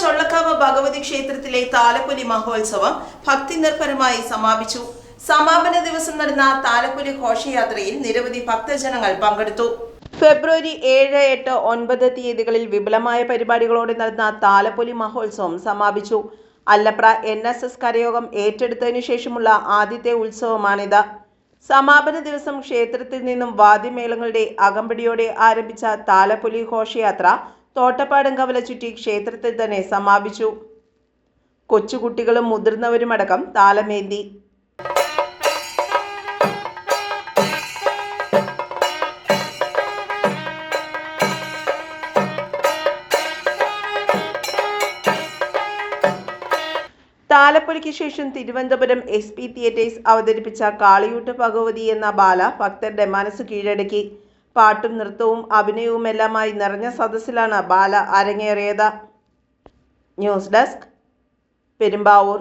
ചൊള്ളക്കാവ് ഭഗവതി ക്ഷേത്രത്തിലെ താലപ്പൊലി മഹോത്സവം ഭക്തി നിർഭരമായി സമാപിച്ചു. സമാപന ദിവസം നടന്ന താലപ്പൊലി ഘോഷയാത്രയിൽ നിരവധി ഭക്തജനങ്ങൾ പങ്കെടുത്തു. ഫെബ്രുവരി ഏഴ് എട്ട് ഒൻപത് തീയതികളിൽ വിപുലമായ പരിപാടികളോടെ നടന്ന താലപ്പൊലി മഹോത്സവം സമാപിച്ചു. അല്ലപ്ര എൻ എസ് എസ് കരയോഗം ഏറ്റെടുത്തതിനു ശേഷമുള്ള ആദ്യത്തെ ഉത്സവമാണിത്. സമാപന ദിവസം ക്ഷേത്രത്തിൽ നിന്നും വാദ്യമേളങ്ങളുടെ അകമ്പടിയോടെ ആരംഭിച്ച താലപ്പൊലി ഘോഷയാത്ര തോട്ടപ്പാടം കവല ചുറ്റി ക്ഷേത്രത്തിൽ തന്നെ സമാപിച്ചു. കൊച്ചുകുട്ടികളും മുതിർന്നവരുമടക്കം താലമേന്തി. താലപ്പൊലിക്ക് ശേഷം തിരുവനന്തപുരം എസ് പി തിയേറ്റേഴ്സ് അവതരിപ്പിച്ച കാളിയൂട്ട് ഭഗവതി എന്ന ബാല ഭക്തരുടെ മനസ്സ് കീഴടക്കി. പാട്ടും നൃത്തവും അഭിനയവും അഭിനയവുമെല്ലാമായി നിറഞ്ഞ സദസ്സിലാണ് ബാല അരങ്ങേറിയത്. News desk Perumbavoor.